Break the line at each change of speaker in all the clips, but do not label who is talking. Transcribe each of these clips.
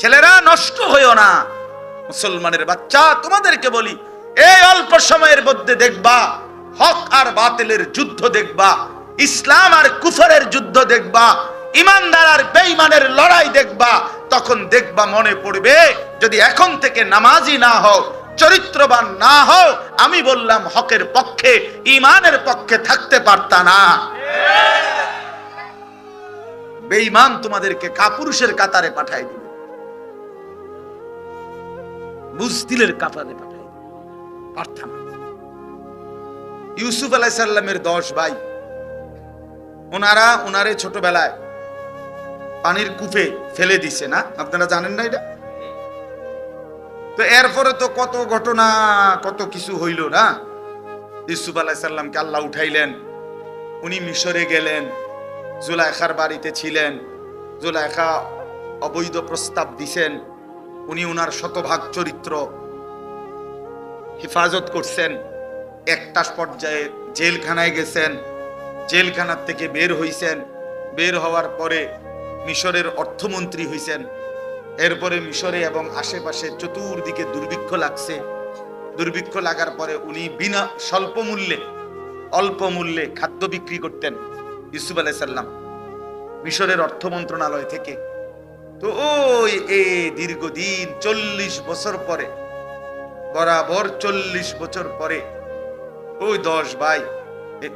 ছেলেরা নষ্ট হইও না। মুসলমানের বাচ্চা, তোমাদেরকে বলি, এই অল্প সময়ের মধ্যে দেখবা, হক আর বাতিলের যুদ্ধ দেখবা, ইসলাম আর কুফরের যুদ্ধ দেখবা, ইমানদার আর বেঈমানের লড়াই দেখবা, তখন দেখবা মনে পড়বে, যদি এখন থেকে নামাজি না হও, চরিত্রবান না হও, আমি বললাম হকের পক্ষে ইমানের পক্ষে থাকতে পারতা না। বেঈমান তোমাদেরকে কাপুরুষের কাতারে পাঠাই দিবে। বুজদিলের কাতারে পাঠাই। পারতাম। ইউসুফ আলাইসাল্লামের দশ ভাই, ওনারা ওনারে ছোটবেলায় পানির কূপে ফেলে দিছে না? আপনারা জানেন না এটা? তো এরপরে তো কত ঘটনা, কত কিছু হইল না? ইউসুফ আলাইসাল্লামকে আল্লাহ উঠাইলেন। উনি মিশরে গেলেন, জুলাইখার বাড়িতে ছিলেন। জুলাইখা অবৈধ প্রস্তাব দিছেন। উনি উনার শতভাগ চরিত্র হেফাজত করছেন। একটা পর্যায়ে জেলখানায় গেছেন, জেলখানার থেকে বের হইছেন। বের হওয়ার পরে মিশরের অর্থমন্ত্রী হইছেন। এরপরে মিশরে এবং আশেপাশে চতুর্দিকে দুর্ভিক্ষ লাগছে। দুর্ভিক্ষ লাগার পরে উনি বিনা স্বল্প মূল্যে অল্প মূল্যে খাদ্য বিক্রি করতেন। ইউসুফ আলাইসাল্লাম মিশরের অর্থ মন্ত্রণালয় থেকে। তো ওই এ দীর্ঘদিন চল্লিশ বছর পরে, বরাবর চল্লিশ বছর পরে, ওই দশ ভাই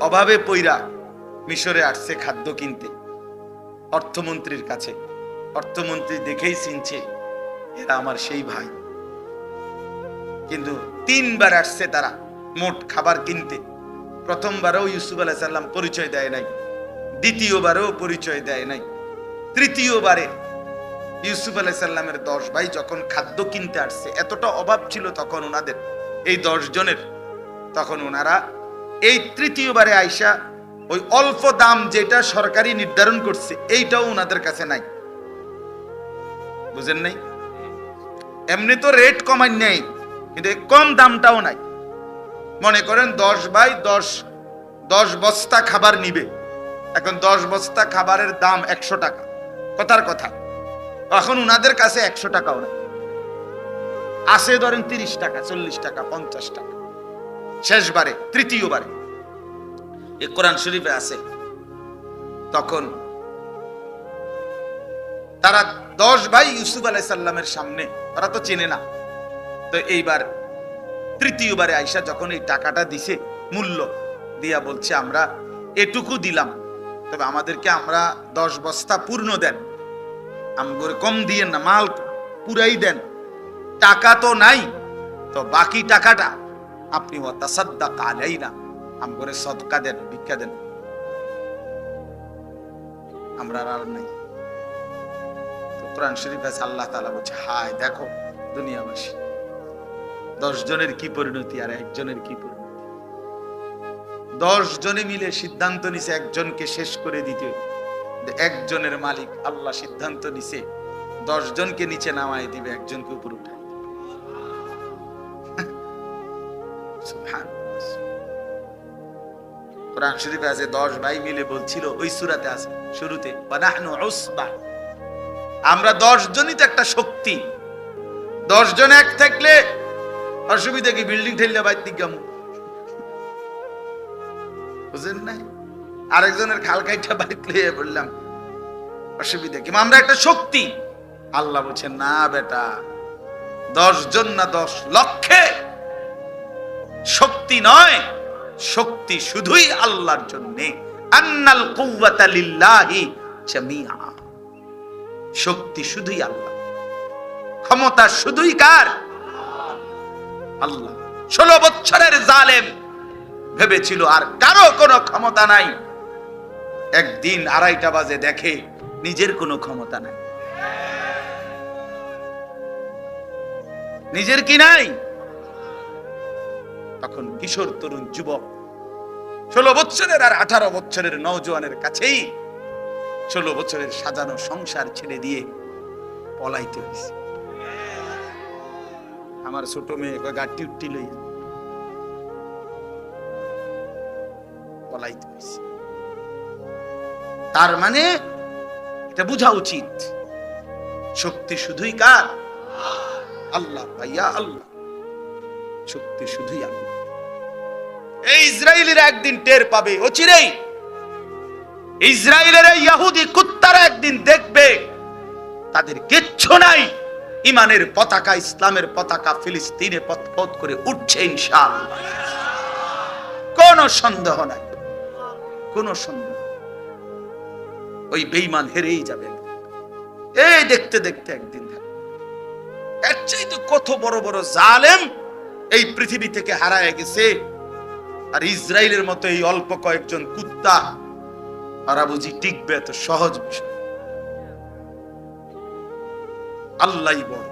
অভাবে পইরা মিশরে আসছে খাদ্য কিনতে। অর্থমন্ত্রীর কাছে, অর্থমন্ত্রী দেখেই চিনছে, এরা আমার সেই ভাই। কিন্তু তিনবার আসছে তারা মোট খাবার কিনতে। প্রথমবারও ইউসুফ আলাহ সাল্লাম পরিচয় দেয় নাই, দ্বিতীয়বারও পরিচয় দেয় নাই, তৃতীয়বারে ইউসুফ আলাহ সাল্লামের দশ ভাই যখন খাদ্য কিনতে আসছে, এতটা অভাব ছিল তখন ওনাদের এই দশ জনের। তখন ওনারা এই তৃতীয়বারে আইসা ওই অল্প দাম যেটা সরকারি নির্ধারণ করছে, এইটাও ওনাদের কাছে নাই। বুঝেন নাই? এমনি তো রেট কমাই নেই, কিন্তু কম দামটাও নাই। মনে করেন দশ বাই দশ দশ বস্তা খাবার নিবে। এখন দশ বস্তা খাবারের দাম একশো টাকা। কথার কথা। এখন উনাদের কাছে একশো টাকাও নাই আসে ধরেন তিরিশ টাকা, চল্লিশ টাকা, পঞ্চাশ টাকা। শেষবারে, তৃতীয়বারে। এ কোরআন শরীফে আছে। তখন তারা দশ ভাই ইউসুফ আলাই সাল্লামের সামনে, তারা তো চেনে না। তো এইবার তৃতীয়বারে আইসা যখন এই টাকাটা দিছে, মূল্য দিয়া বলছে, আমরা এটুকু দিলাম। তবে আমাদেরকে আমরা দশ বস্তা পূর্ণ দেন। আমগরে কম দিয়েন না, মাল পুরাই দেন। টাকা তো নাই, তো বাকি টাকাটা আপনি ওয়াতাসাদ্দাক আলাইনা, আমগরে সদকা দেন, ভিক্ষা দেন। আমরা আর নাই। কোরআন শরীফ আছে, আল্লাহ তাআলা বলছে, হায়, দেখো দুনিয়াবাসী দশ জনের কি পরিণতি আর একজনের কি পরিণতি? দশ জনে মিলে সিদ্ধান্ত নিছে, একজনকে শেষ করে দিতে একজনের মালিক আল্লাহ সিদ্ধান্ত নিছে দশ জনকে নিচে নামাই দিবে, একজনকে উপর উঠাই কোরআন শরীফে আছে, দশ ভাই মিলে বলছিল, ওই সুরাতে আছে, শুরুতে আমরা দশ জনই তো একটা শক্তি। দশ জন এক থাকলে অসুবিধা কি, বিল্ডিং ঠেললে বাইর দিক বুঝেন নাই? আরেকজনের খাল কাইটা বাইক লিয়ে বললাম, অসুবিধা কি? আমরা একটা শক্তি। আল্লাহ বলছে না বেটা দশ জন না দশ লক্ষে। শক্তি নয়, শক্তি শুধুই আল্লাহর জন্যে। আন্নাল কুওয়াতা লিল্লাহি জামিআ। শক্তি শুধুই আল্লাহ। ক্ষমতা শুধুই কার? আল্লাহ। ষোলো বছরের জালেম ভেবেছিল আর কারও কোনো ক্ষমতা নাই। একদিন আড়াইটা বাজে দেখে নিজের কোনো ক্ষমতা নাই। নিজের কি নাই? তখন কিশোর তরুণ যুবক ষোলো বছরের আর আঠারো বছরের নৌজওয়ানের কাছেই ষোলো বছরের সাজানো সংসার ছেড়ে দিয়ে পলাইতে হয়েছে আমার ছোট মেয়ে কয়, গাড়ি উঠটি লই পলাইতে তার মানে এটা বোঝা উচিত। শক্তি শুধুই কার? আল্লাহ ভাইয়া আল্লাহ। শক্তি শুধুই আল্লাহ। এই ইসরায়েলের একদিন টের পাবে ইসরায়েলের কুত্তারা একদিন দেখবে, তাদের কিচ্ছু নাই। ইমানের পতাকা, ইসলামের পতাকা, ফিলিস্তিনে পথ করে উঠছে ইনশাআল্লাহ। কোনো সন্দেহ নাই, কোনো সন্দেহ ওই বেইমান হেরেই যাবে। এই দেখতে দেখতে একদিন কত বড় বড় জালেম এই পৃথিবী থেকে হারায় গেছে। আর ইসরায়েলের মতো এই অল্প কয়েকজন কুত্তা, তারা বুঝি টিকবে এত সহজ বিষয়। আল্লাহ বড়।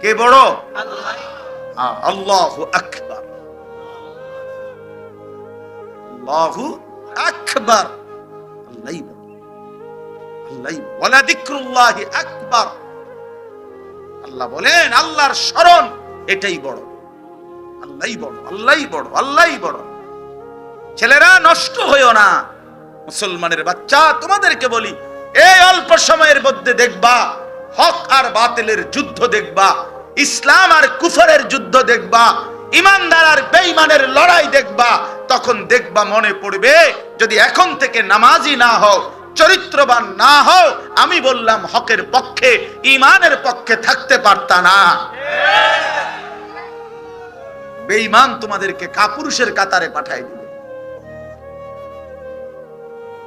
কে বড়? আল্লাহ। আকবার। আল্লাহু আকবার। আল্লাহ আল্লাহ বলেন, আল্লাহর স্মরণ এটাই বড়। আল্লাহই বড় আল্লাহই বড় আল্লাহই বড়। ছেলেরা, নষ্ট হইও না। মুসলমানের বাচ্চা, তোমাদেরকে বলি, এই অল্প সময়ের মধ্যে দেখবা, হক আর বাতিলের যুদ্ধ দেখবা, ইসলাম আর কুফরের যুদ্ধ দেখবা, ইমানদার আর বেঈমানের লড়াই দেখবা, তখন দেখবা মনে পড়বে, যদি এখন থেকে নামাজি না হও চরিত্রবান না হও, আমি বললাম হকের পক্ষে ইমানের পক্ষে থাকতে পারতা না। বেঈমান তোমাদেরকে কাপুরুষের কাতারে পাঠাই দিবে।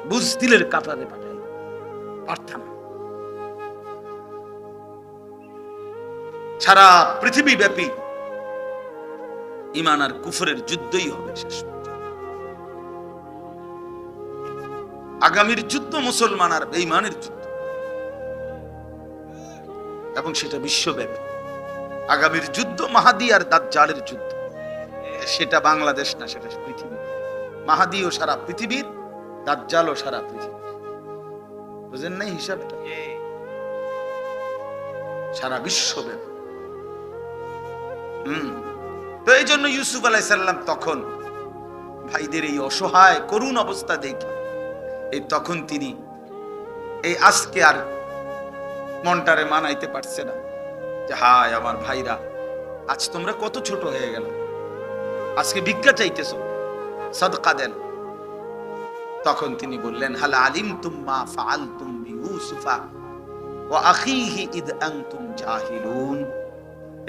বুঝদিলের কাতারে পাঠাই পারতাম সারা পৃথিবী ব্যাপী ইমান আর কুফরের যুদ্ধই হবে শেষ আগামীর যুদ্ধ মুসলমান আর বেঈমানের যুদ্ধ। এবং সেটা বিশ্বব্যাপী। আগামীর যুদ্ধ মাহাদি আর দাজ্জালের যুদ্ধ। সেটা বাংলাদেশ না, সেটা পৃথিবী। মাহাদিও সারা পৃথিবীর দাজ্জালও সারা পৃথিবী বুঝেন নাই হিসাবটা? সারা বিশ্বব্যাপী। হুম। তো এই জন্য ইউসুফ আলাইসাল্লাম তখন ভাইদের এই অসহায়, করুণ অবস্থা দেখে এই তখন তিনি এই আজকে আর মনটারে মানাইতে পারছে না যে, হায় আমার ভাইরা, আজ তোমরা কত ছোট হয়ে গেল। আজকে ভিক্ষা চাইতেছ, সদকা দেন। তখন তিনি বললেন, হাল আলিম তুম্মা ফাল তুম ইউসুফা ও আখিহি ইদ আনতুম জাহিলুন।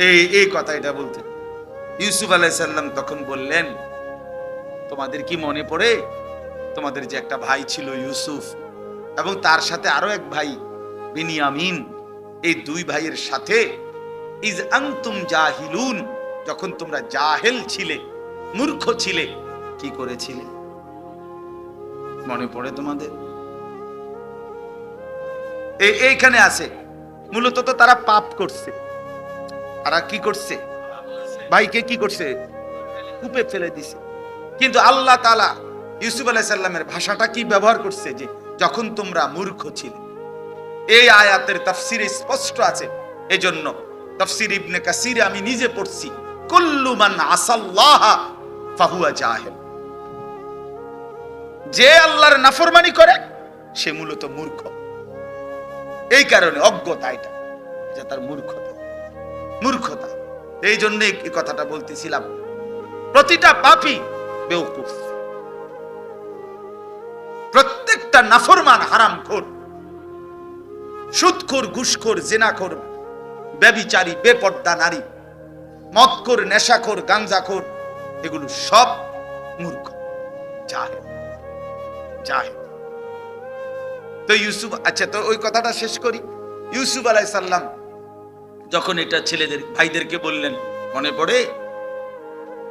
এই এই কথা এটা বলতে। ইউসুফ আলাইসাল্লাম তখন বললেন, তোমাদের কি মনে পড়ে? তোমাদের যে একটা ভাই ছিল ইউসুফ এবং তার সাথে আরও এক ভাই, বিনিয়ামিন। এই দুই ভাইয়ের সাথে ইজ আনতুম জাহিলুন, যখন তোমরা জাহেল ছিলে, মূর্খ ছিলে, কি করেছিলে? মনে পড়ে তোমাদের? এই এইখানে আছে। মূলত তো তারা পাপ করছে। তারা কি করছে? ভাইকে কি করছে? কূপে ফেলে দিছে। কিন্তু আল্লাহ তালা ইউসুফ আলাইসাল্লামের ভাষাটা কি ব্যবহার করছে যে যখন তোমরা মূর্খ ছিলে? এই আয়াতের তাফসিরে স্পষ্ট আছে, এজন্য তাফসির ইবনে কাসিরে আমি নিজে পড়ছি, কুল্লু মান আসাল্লাহ ফাহুয়া জাহেল। যে আল্লাহর নাফরমানি করে, সে মূলত মূর্খ। এই কারণে অজ্ঞতা এটা এটা তার মূর্খতা। মূর্খতা। এই জন্য কথাটা বলতেছিলাম। প্রতিটা পাপি বেউকুফ প্রত্যেকটা নাফরমান হারাম খোর সুদখোর, ঘুষখোর, জেনাখোর, ব্যবিচারী, বেপর্দা নারী, মদখোর, নেশাখোর, গাঞ্জাখোর, এগুলো সব মূর্খ। জাহেল জাহেল তো ইউসুফ আচ্ছা তো ওই কথাটা শেষ করি। ইউসুফ আলাই সাল্লাম যখন এটা ছেলেদের, ভাইদেরকে বললেন, মনে পড়ে?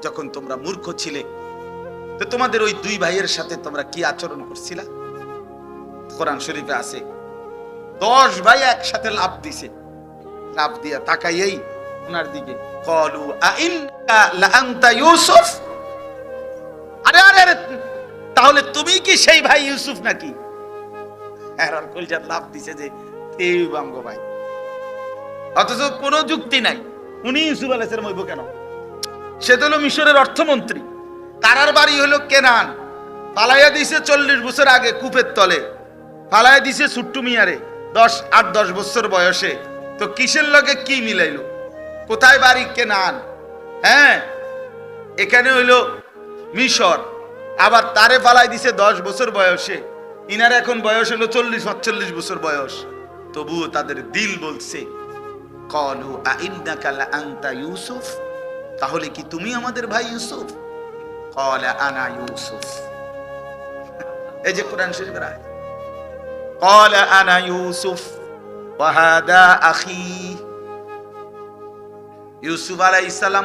যখন তোমরা মূর্খ ছিলে তো তোমাদের ওই দুই ভাইয়ের সাথে তোমরা কি আচরণ করছিলা? কোরআন শরীফে আছে, দশ ভাই একসাথে লাভ দিছে। লাভ দিয়া তাকাইয়েই ওনার দিকে, কলু লাআনতা ইউসুফ? আরে আরে আরে, তাহলে তুমি কি সেই ভাই ইউসুফ নাকি? হেরান কলজার লাভ দিছে যে এই বাঙ্গ ভাই। অথচ কোনো যুক্তি নাই। উনি ইউসুফ আলাইসের মইব কেন? সে তো হলো মিশরের অর্থমন্ত্রী। তারার বাড়ি হলো কেনান। পালাইয়া দিছে চল্লিশ বছর আগে কূপের তলে। পালাইয়া দিছে সুট্টু মিয়ারে, দশ, আট, দশ বছর বয়সে। তো কিসের লগে কি মিলাইলো? কোথায় বাড়ি কেনান? হ্যাঁ এখানে হইল মিশর। আবার তারে ফালাই দিছে দশ বছর বয়সে। ইনার এখন বয়স হলো চল্লিশ পাঁচচল্লিশ বছর বয়স। তবুও তাদের দিল বলছে, কলু আইন্নাকা আনতা ইউসুফ? তাহলে কি তুমি আমাদের ভাই ইউসুফ? কলা আনা ইউসুফ এই যে কোরআন শরীফের আয়াত। ইউসুফ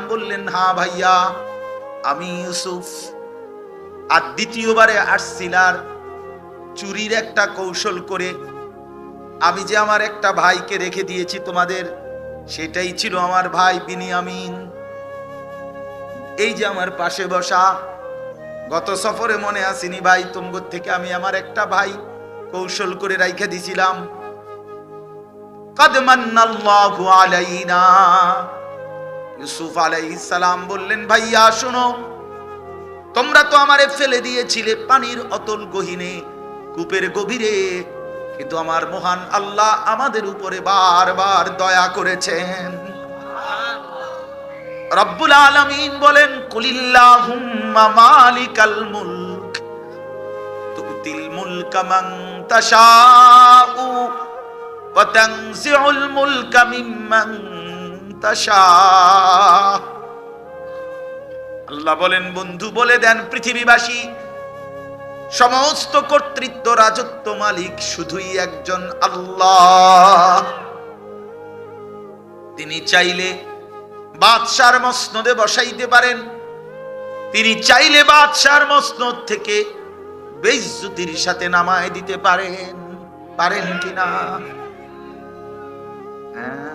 বললেন হ্যাঁ ভাইয়া, আমি ইউসুফ। আর দ্বিতীয়বারে আসছিলার চুরির একটা কৌশল করে আমি যে আমার একটা ভাইকে রেখে দিয়েছি তোমাদের, সেটাই ছিল আমার ভাই বিনিয়ামিন। এই যে আমার পাশে বসা, গত সফরে মনে আসিনি ভাই তুমগর থেকে আমি আমার একটা ভাই কৌশল করে রাইখে দিছিলাম। ইউসুফ সালাম বললেন, ভাইয়া, শোনো, তোমরা তো আমারে ফেলে দিয়েছিলে পানির অতল গহিনে, কূপের গভীরে, কিন্তু আমার মহান আল্লাহ আমাদের উপরে বারবার দয়া করেছেন। রব্বুল আলামিন বলেন, কুলিল্লাহুম্মা মালিকাল মুলক, তুতিল মুলকা মান তাশাউ ওয়া তানজিউল মুলকা মিম্মান তাশা আল্লাহ বলেন, বন্ধু, বলে দেন পৃথিবীবাসী, সমস্ত কর্তৃত্ব, রাজত্ব মালিক শুধুই একজন আল্লাহ। তিনি চাইলে বাদশার মসনদে বসাইতে পারেন। তিনি চাইলে বাদশার মসনদ থেকে বেইজ্জতির সাথে নামায় দিতে পারেন। পারেন কিনা? হ্যাঁ।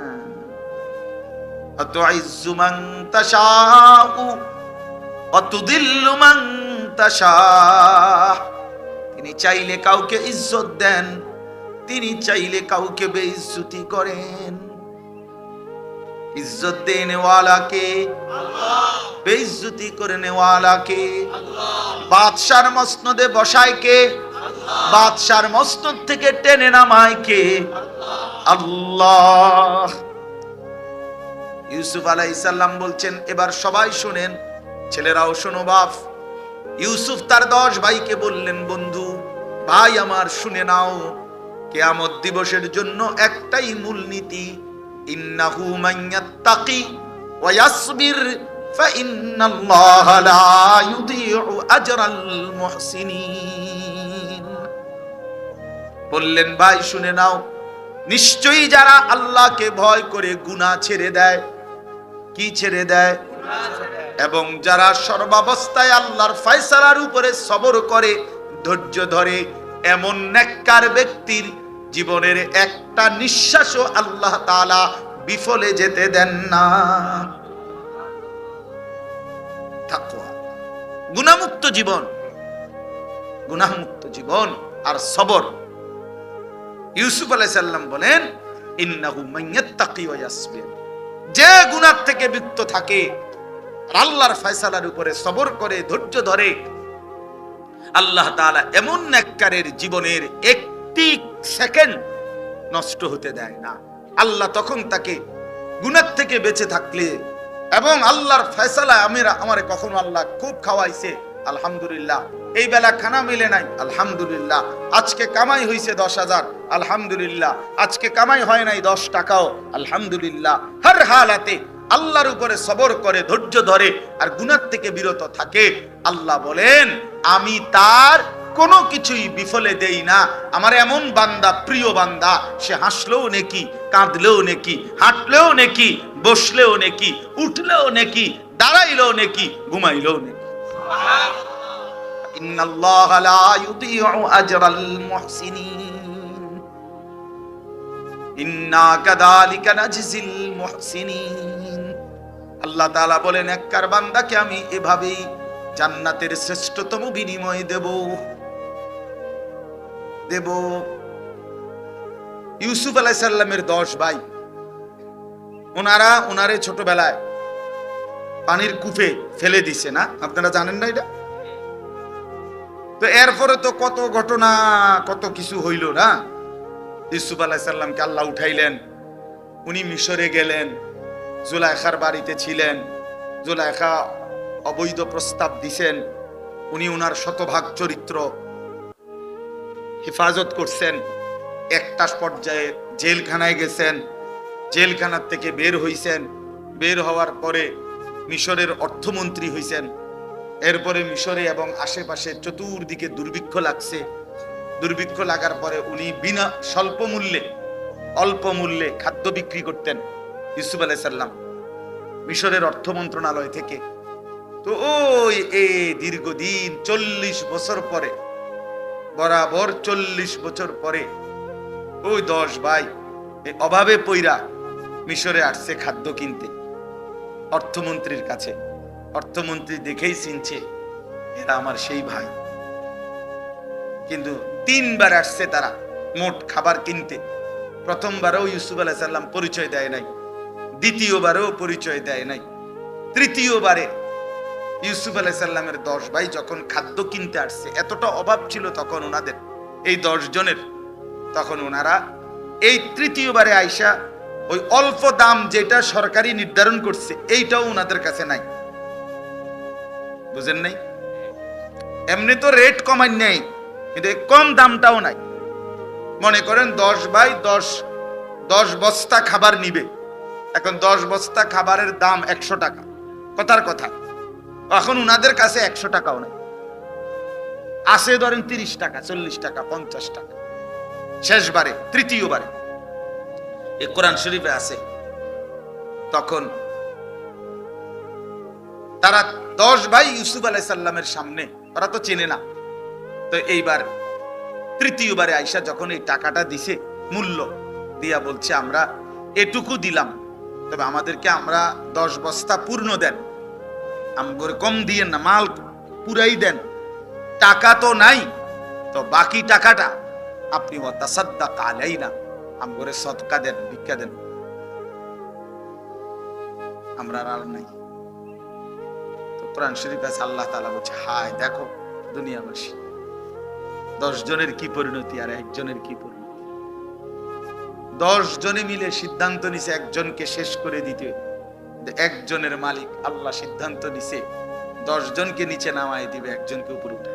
তাশা তিনি চাইলে কাউকে ইজ্জত দেন, তিনি চাইলে কাউকে বেইজ্জতি করেন। ইজ্জত দেনে ওয়ালাকে বেইজ্জতি করে নেওয়ালাকে বাদশার মসনদে বসায় কে বাদশার মসনদ থেকে টেনে নামায় কে আল্লাহ। ইউসুফ আলাইসাল্লাম বলছেন এবার সবাই শুনেন ছেলেরাও শোনো বাপ। ইউসুফ তার দশ ভাইকে বললেন বন্ধু ভাই আমার শুনে নাও কেয়ামত দিবসের জন্য একটাই মূলনীতি ইন্নাহু মাইয়াত্তাকি ওয়া ইয়াসবির ইউদিউ আজরাল মুহসিনিন। বললেন, ভাই, শুনে নাও, নিশ্চয়ই যারা আল্লাহকে ভয় করে গুনাহ ছেড়ে দেয়, কি ছেড়ে দেয়? এবং যারা সর্বাবস্থায় আল্লাহর ফয়সালার উপরে সবর করে, ধৈর্য ধরে, এমন নেককার ব্যক্তির জীবনের একটা নিঃশ্বাসও আল্লাহ তাআলা বিফলে যেতে দেন না। গুনাহমুক্ত জীবন। গুনাহমুক্ত জীবন আর সবর। ইউসুফ আলাইহিস সালাম বলেন, ইন্নাহু মাইয়াত্তাকি যে গুনাহ থেকে মুক্ত থাকে, আর আল্লাহর ফয়সালার উপরে সবর করে, ধৈর্য ধরে, আল্লাহ তাআলা এমন নেককারের জীবনের একটি সেকেন্ড নষ্ট হতে দেয় না। আল্লাহ তখন তাকে গুনাহ থেকে বেঁচে থাকলে এবং আল্লাহর ফয়সালা আমিরা আমারে কখনো আল্লাহ খুব খাওয়াইছে, আলহামদুলিল্লাহ। এই বেলা খানা মিলে নাই, আলহামদুলিল্লাহ। আজকে কামাই হইছে দশ হাজার, আলহামদুলিল্লাহ। আজকে কামাই হয় নাই দশ টাকাও, আলহামদুলিল্লাহ। হর হালাতে আল্লাহর উপরে সবর করে, ধৈর্য ধরে, আর গুনার থেকে বিরত থাকে। আল্লাহ বলেন, আমি তার কোনো কিছুই বিফলে দেই না। আমার এমন বান্দা, প্রিয় বান্দা, সে হাসলেও নেকি, কাঁদলেও নেকি, হাঁটলেও নেকি, বসলেও নেকি, উঠলেও নেকি, দাঁড়াইলেও নেকি, ঘুমাইলেও নেকি। আল্লাহ বলেন এককার বান্দাকে আমি এভাবেই জান্নাতের শ্রেষ্ঠতম বিনিময় দেব। দেব। ইউসুফ আলাইহিস সালামের দশ ভাই। ওনারা, ওনারে ছোটবেলায় পানির কূপে ফেলে দিছে না? আপনারা জানেন না এটা? তো এরপরে তো কত ঘটনা, কত কিছু হইল না? ইউসুফ আলাইসাল্লামকে আল্লাহ উঠাইলেন। উনি মিশরে গেলেন। জুলাইখার বাড়িতে ছিলেন। জুলাইখা অবৈধ প্রস্তাব দিছেন। উনি ওনার শতভাগ চরিত্র হেফাজত করছেন, একটা পর্যায়ে জেলখানায় গেছেন, জেলখানার থেকে বের হইছেন। বের হওয়ার পরে মিশরের অর্থমন্ত্রী হইছেন। এরপরে মিশরে এবং আশেপাশে চতুর্দিকে দুর্ভিক্ষ লাগছে। দুর্ভিক্ষ লাগার পরে উনি বিনা স্বল্প মূল্যে অল্প মূল্যে খাদ্য বিক্রি করতেন ইউসুফ আলাইসাল্লাম মিশরের অর্থ মন্ত্রণালয় থেকে। তো ওই এ দীর্ঘদিন চল্লিশ বছর পরে বরাবর চল্লিশ বছর পরে ওই দশ ভাই অভাবে পইরা মিশরে আসছে খাদ্য কিনতে। অর্থমন্ত্রীর কাছে। অর্থমন্ত্রী দেখেই চিনছে, এরা আমার সেই ভাই। কিন্তু তিনবার আসছে তারা মোট খাবার কিনতে। প্রথমবারও ইউসুফ আলাইসাল্লাম পরিচয় দেয় নাই, দ্বিতীয়বারেও পরিচয় দেয় নাই, তৃতীয়বারে ইউসুফ আলাইসাল্লামের দশ ভাই যখন খাদ্য কিনতে আসছে, এতটা অভাব ছিল তখন ওনাদের, এই দশ জনের। তখন ওনারা এই তৃতীয়বারে আইসা ওই অল্প দাম যেটা সরকারি নির্ধারণ করছে, এইটাও ওনাদের কাছে নাই। বুঝেন নাই? এমনি তো রেট কমাই নেই, কিন্তু কম দামটাও নাই। মনে করেন দশ বাই দশ দশ বস্তা খাবার নিবে। এখন দশ বস্তা খাবারের দাম একশো টাকা। কথার কথা এখন উনাদের কাছে একশো টাকাও নাই। আছে ধরেন তিরিশ টাকা, চল্লিশ টাকা, পঞ্চাশ টাকা। শেষবারে, তৃতীয়বারে। এ কোরআন শরীফে আছে। তখন তারা দশ ভাই ইউসুফ আলাই সাল্লামের সামনে, ওরা তো চেনে না। তো এইবার তৃতীয়বারে আইসা যখন এই টাকাটা দিছে, মূল্য দিয়া বলছে, আমরা এটুকু দিলাম। তবে আমাদেরকে আমরা দশ বস্তা পূর্ণ দেন। আমগরে কম দিয়েন না মাল পুরাই দেন। টাকা তো নাই, তো বাকি টাকাটা আপনি ওয়াতাসাদ্দা কালাই না আমগরে দেন, ভিক্ষা দেন। আমরা আর নাই। তো কোরআন শরীফ আছে, আল্লাহ বলছে, হায় দেখো দুনিয়াবাসী দশ জনের কি পরিণতি আর একজনের কি পরিণতি? দশ জনে মিলে সিদ্ধান্ত নিছে, একজনকে শেষ করে দিতে একজনের মালিক আল্লাহ সিদ্ধান্ত নিছে জনকে নিচে নামাই দিবে, একজনকে উপরে উঠে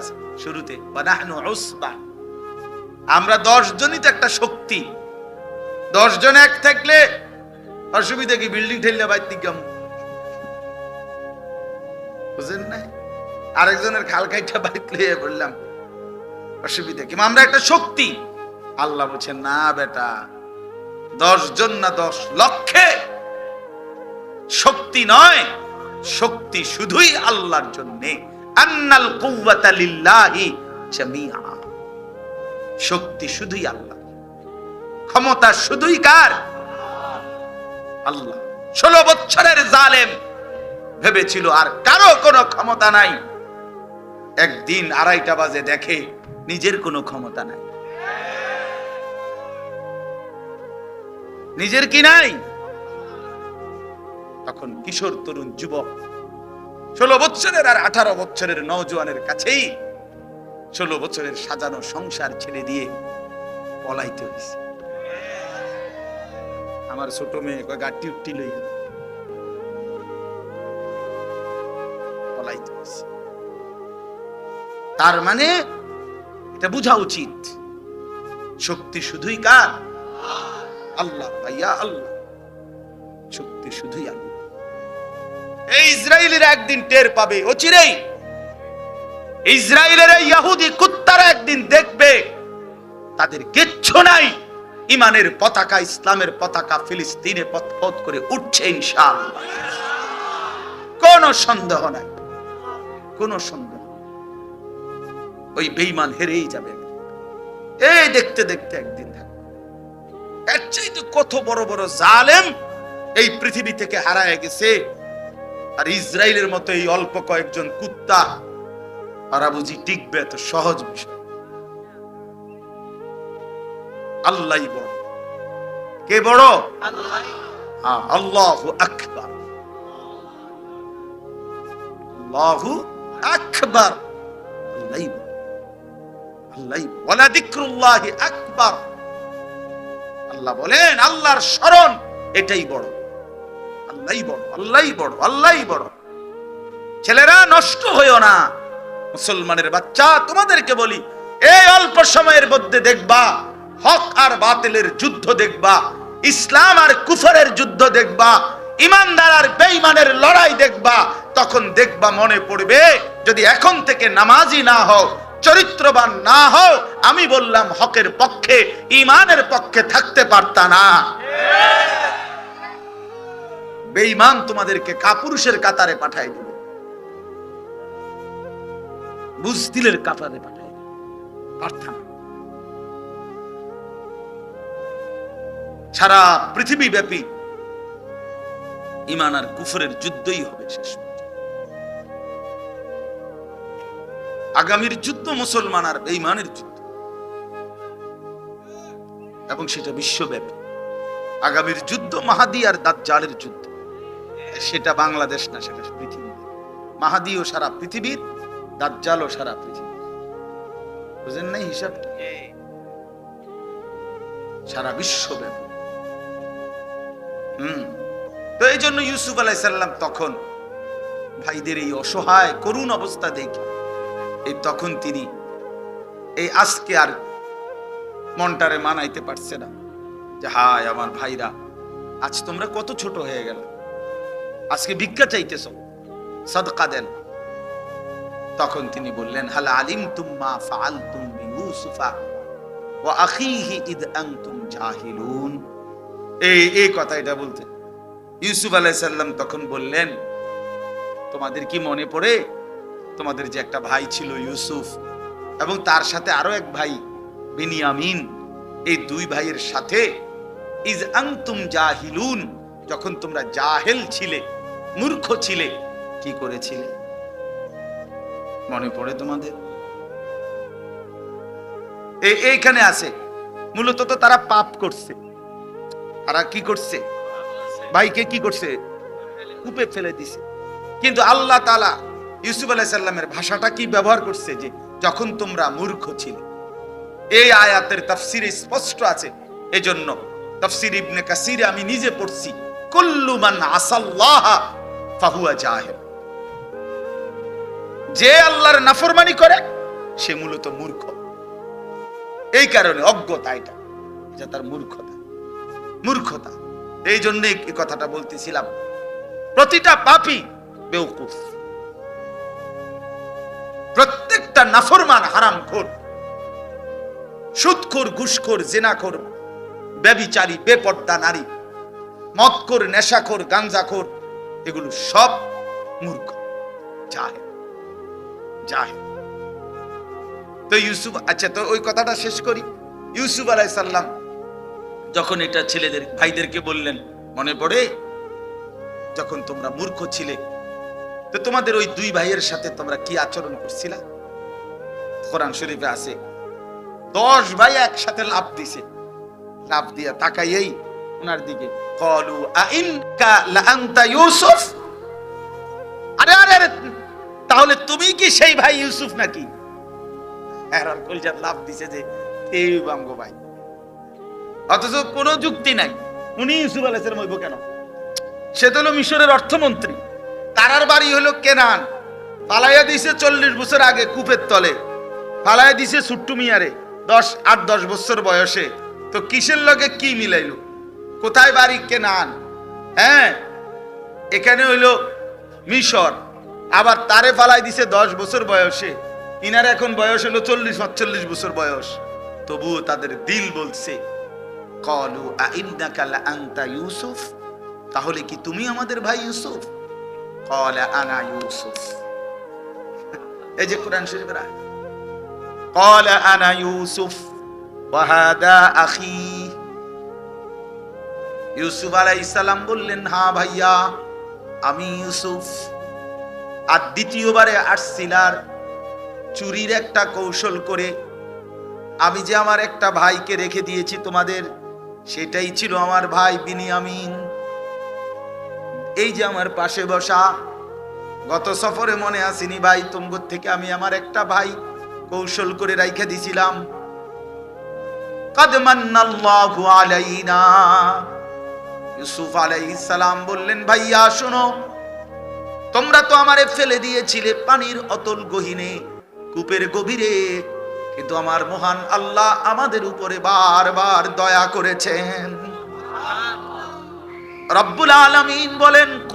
আছে শুরুতে আমরা দশ জনই তো একটা শক্তি। দশ এক থাকলে অসুবিধা কি, বিল্ডিং ঠেললে বাইর দিকে বুঝেন না আরেকজনের খাল খাইটা লিয়ে বললাম, অসুবিধা কি? আমরা একটা শক্তি। আল্লাহ বলছেন, না বেটা দশ জন না দশ লক্ষে। শক্তি নয়, শক্তি শুধুই আল্লাহর জন্যে। আন্নাল কুওয়াতা লিল্লাহি জামিআ। শক্তি শুধুই আল্লাহ। ক্ষমতা শুধুই কার? আল্লাহ। ষোলো বছরের জালেম ভেবেছিল আর কারও কোনো ক্ষমতা নাই। একদিন আড়াইটা বাজে দেখে নিজের কোনো ক্ষমতা নাই। নিজের কি নাই? তখন কিশোর তরুণ যুবক ষোলো বছরের আর আঠারো বছরের নওজোয়ানের কাছেই ষোলো বছরের সাজানো সংসার ছেড়ে দিয়ে পলাইতে হয়েছে। আমার ছোট মেয়ে গাড়ি উঠটি লই পলাইতে হয়েছে। তার মানে এটা বোঝা উচিত। শক্তি শুধুই কার? আল্লাহ ভাইয়া আল্লাহ। শক্তি শুধুই আল্লাহ এই ইসরায়েলের একদিন টের পাবে, ও চিরেই। ইসরায়েলের এই ইহুদি কুত্তারা একদিন দেখবে, তাদের কিচ্ছু নাই। ইমানের পতাকা, ইসলামের পতাকা ফিলিস্তিনে পথ করে উঠছে ইনশাআল্লাহ। কোনো সন্দেহ নাই, কোনো সন্দেহ ওই বেঈমান হেরেই যাবে। এই দেখতে দেখতে একদিন থাকবে কত বড় বড় জালেম এই পৃথিবী থেকে হারায় গেছে। আর ইসরায়েলের মতো এই অল্প কয়েকজন কুত্তা ওরা বুঝি টিকবে এত সহজ বিষয়। আল্লাহ বড়। কে বড়? আল্লাহ। আকবার। আল্লাহু আকবার। আল্লাহই আল্লাহ বলেন, আল্লাহর স্মরণ, এটাই বড়। আল্লাহই বড় আল্লাহই বড় বড়। ছেলেরা, নষ্ট হইও না। মুসলমানের বাচ্চা, তোমাদেরকে বলি, এই অল্প সময়ের মধ্যে দেখবা, হক আর বাতিলের যুদ্ধ দেখবা, ইসলাম আর কুফরের যুদ্ধ দেখবা, ইমানদার আর বেঈমানের লড়াই দেখবা, তখন দেখবা মনে পড়বে, যদি এখন থেকে নামাজি না হও চরিত্রবান না হও, আমি বললাম হকের পক্ষে ইমানের পক্ষে থাকতে পারতা না। বেঈমান তোমাদেরকে কাপুরুষের কাতারে পাঠাই দিবে। বুজদিলের কাতারে পাঠাই পারতাম। সারা পৃথিবী ব্যাপী ইমান আর কুফরের যুদ্ধই হবে শেষ আগামীর যুদ্ধ মুসলমান আর বেঈমানের যুদ্ধ। এবং সেটা বিশ্বব্যাপী। আগামীর যুদ্ধ মাহাদি আর দাজ্জালের যুদ্ধ। সেটা বাংলাদেশ না, সেটা পৃথিবী। মাহাদিও সারা পৃথিবীর দাজ্জালও সারা পৃথিবী বুঝেন নাই হিসাবটা সারা বিশ্বব্যাপী। হুম। তো এই জন্য ইউসুফ আলাইসাল্লাম তখন ভাইদের এই অসহায়, করুণ অবস্থা দেখে এই তখন তিনি এই আজকে আর মনটারে মানাইতে পারছে না। যে হায় আমার ভাইরা, আজ তোমরা কত ছোট হয়ে গেল। আজকে ভিক্ষা চাইতেছ, সদকা দেন। তখন তিনি বললেন, হাল আলিম তুম্মা ফাল তুম ইউসুফা ও আখিহি ইদ আনতুম জাহিলুন? এই এই কথা এটা বলতে। ইউসুফ আলাইসাল্লাম তখন বললেন, তোমাদের কি মনে পড়ে তোমাদের যে একটা ভাই ছিল ইউসুফ এবং তার সাথে আরও এক ভাই বিনিয়ামিন, এই দুই ভাইয়ের সাথে ইজ আনতুম জাহিলুন, যখন তোমরা জাহেল ছিলে, মূর্খ ছিলে, কি করেছিলে? মনে পড়ে তোমাদের? এই এইখানে আছে। মূলত তো তারা পাপ করছে। তারা কি করছে? ভাইকে কি করছে? কূপে ফেলে দিছে। কিন্তু আল্লাহ তালা ইউসুফ আলাইসাল্লামের ভাষাটা কি ব্যবহার করছে যে যখন তোমরা মূর্খ ছিলে? এই আয়াতের তাফসিরে স্পষ্ট আছে, এজন্য তাফসির ইবনে কাসিরে আমি নিজে পড়ছি ফাহুয়া যে আল্লাহর নাফরমানি করে, সে মূলত মূর্খ। এই কারণে অজ্ঞতা এটা এটা তার মূর্খতা। মূর্খতা। এই জন্য এই কথাটা বলতেছিলাম। প্রতিটা পাপি বেউকুফ প্রত্যেকটা নাফরমান হারাম খোর। সুদখোর, ঘুষখোর, জেনাখোর, ব্যবিচারী, বেপর্দা নারী, মদখোর, নেশাখোর, গাঞ্জাখোর, এগুলো সব মূর্খ। জাহে জাহে তো ইউসুফ আচ্ছা তো ওই কথাটা শেষ করি। ইউসুফ আলাই সাল্লাম যখন এটা ছেলেদের, ভাইদেরকে বললেন, মনে পড়ে? যখন তোমরা মূর্খ ছিলে তো তোমাদের ওই দুই ভাইয়ের সাথে তোমরা কি আচরণ করছিলা? কোরআন শরীফে আছে, দশ ভাই একসাথে লাভ দিছে। লাভ দিয়া তাকাইয়েই ওনার দিকে, কলু ইউসুফ? আরে আরে তাহলে তুমি কি সেই ভাই ইউসুফ নাকি? লাভ দিছে যে এই বাঙ্গ ভাই। অথচ কোনো যুক্তি নাই। উনি ইউসুফ আলাইহিস মইব কেন? সে তো হলো মিশরের অর্থমন্ত্রী। তারার বাড়ি হলো কেনান। পালাইয়া দিছে চল্লিশ বছর আগে কূপের তলে। পালাইয়া দিছে সুট্টু মিয়ারে, দশ, আট, দশ বছর বয়সে। তো কিসের লগে কি মিলাইলো? কোথায় বাড়ি কেনান? হ্যাঁ এখানে হইল মিশর। আবার তারে ফালাই দিছে দশ বছর বয়সে। ইনার এখন বয়স হলো চল্লিশ পাঁচচল্লিশ বছর বয়স। তবুও তাদের দিল বলছে, কলু আইন্নাকা আনতা ইউসুফ? তাহলে কি তুমি আমাদের ভাই ইউসুফ? কলা আনা ইউসুফ এই যে কোরআন শরীফের কলা আনা ইউসুফ ওয়াহাদা আখি ইউসুফ আলাই ইসালাম বললেন, হা ভাইয়া, আমি ইউসুফ। আর দ্বিতীয়বারে আসছিলার চুরির একটা কৌশল করে আমি যে আমার একটা ভাইকে রেখে দিয়েছি তোমাদের, সেটাই ছিল আমার ভাই বিনিয়ামিন। এই যে আমার পাশে বসা, গত সফরে মনে আসিনি ভাই তুমগর থেকে আমি আমার একটা ভাই কৌশল করে রাইখে দিছিলাম। কাদ মান্নাল্লাহু আলাইনা। ইউসুফ আলাইহিস সালাম বললেন, ভাইয়া, শোনো, তোমরা তো আমারে ফেলে দিয়েছিলে পানির অতল গহিনে, কূপের গভীরে। কিন্তু আমার মহান আল্লাহ আমাদের উপরে বারবার দয়া করেছেন। রব্বুল আলামিন বলেন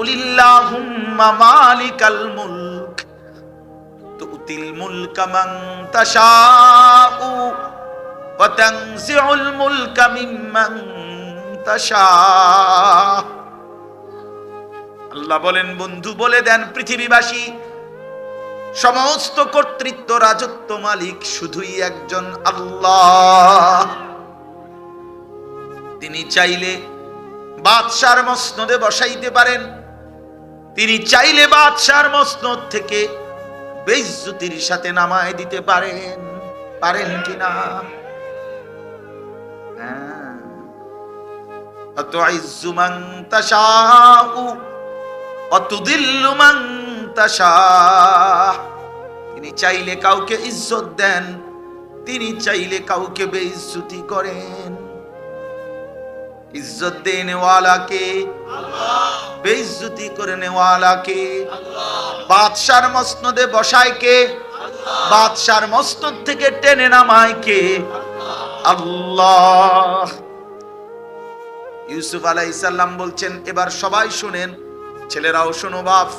তাশা আল্লাহ বলেন, বন্ধু, বলে দেন পৃথিবীবাসী, সমস্ত কর্তৃত্ব, রাজত্ব মালিক শুধুই একজন আল্লাহ। তিনি চাইলে বাদশার মসনদে বসাইতে পারেন। তিনি চাইলে বাদশার মসনদ থেকে বেইজ্জতির সাথে নামায় দিতে পারেন। পারেন কিনা হ্যাঁ। অতুইজ্জু তিনি চাইলে কাউকে ইজ্জত দেন, তিনি চাইলে কাউকে বেইজ্জতি করেন। ইজ্জত দেনেওয়ালাকে বেইজ্জতি করে নেওয়ালাকে বাদশার মসনদে বসায় কে বাদশার মসনদ থেকে টেনে নামায় কে আল্লাহ। ইউসুফ আলাইসাল্লাম বলছেন এবার সবাই শুনেন ছেলেরাও শোনো বাপ।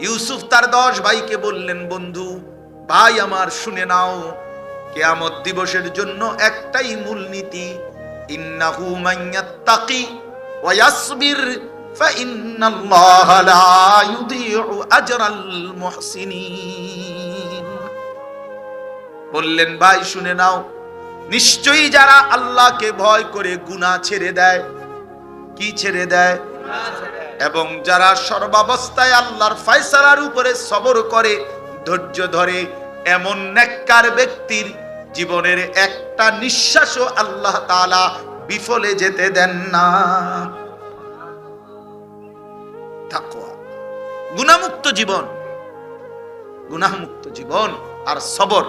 ইউসুফ তার দশ ভাইকে বললেন বন্ধু ভাই আমার শুনে নাও কেয়ামত দিবসের জন্য একটাই মূলনীতি ইন্নাহু ওয়া ইয়াসবির বললেন, ভাই, শুনে নাও, নিশ্চয়ই যারা আল্লাহকে ভয় করে গুনাহ ছেড়ে দেয়, কি ছেড়ে দেয়? এবং যারা সর্বাবস্থায় আল্লাহর ফয়সালার উপরে সবর করে, ধৈর্য ধরে, এমন নেককার ব্যক্তির জীবনের একটা নিঃশ্বাসও আল্লাহ তাআলা বিফলে যেতে দেন না। গুনাহমুক্ত জীবন। গুনাহমুক্ত জীবন আর সবর।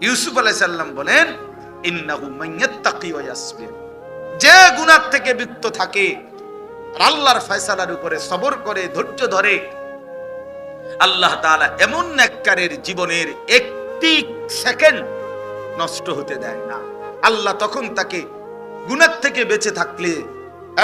ইউসুফ আলাইহিস সালাম বলেন যে গুনাহ থেকে বিরত থাকে আল্লাহর ফয়সালার উপরে সবর করে, ধৈর্য ধরে, আল্লাহ তাআলা এমন নেককারের জীবনের একটি সেকেন্ড নষ্ট হতে দেয় না। আল্লাহ তখন তাকে গুনাহ থেকে বেঁচে থাকলে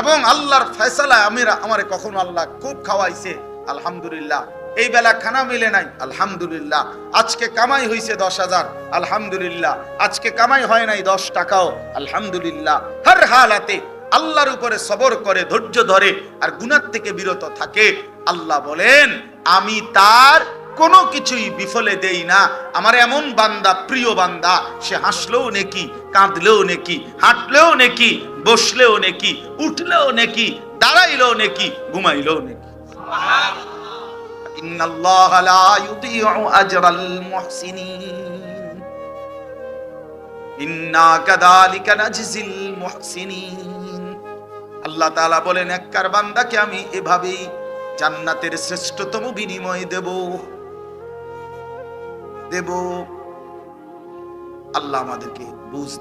এবং আল্লাহর ফয়সালা আমিরা আমারে কখনো আল্লাহ খুব খাওয়াইছে, আলহামদুলিল্লাহ। এই বেলা খানা মিলে নাই, আলহামদুলিল্লাহ। আজকে কামাই হয়েছে দশ হাজার, আলহামদুলিল্লাহ। আজকে কামাই হয় নাই দশ টাকাও, আলহামদুলিল্লাহ। হর হালাতে আল্লাহর উপরে সবর করে, ধৈর্য ধরে আর গুনার থেকে বিরত থাকে। আল্লাহ বলেন, আমি তার কোনো কিছুই বিফলে দেই না। আমার এমন বান্দা, প্রিয় বান্দা, সে হাসলেও নেকি, কাঁদলেও নেকি, হাঁটলেও নেকি, বসলেও নেকি, উঠলেও নেকি, দাঁড়াইলেও নেকি, ঘুমাইলেও নেকি। আল্লাহ তাআলা বলেন, এককার বান্দাকে আমি এভাবেই জান্নাতের শ্রেষ্ঠতম বিনিময় দেব। দেব আল্লাহ আমাদেরকে বুঝ।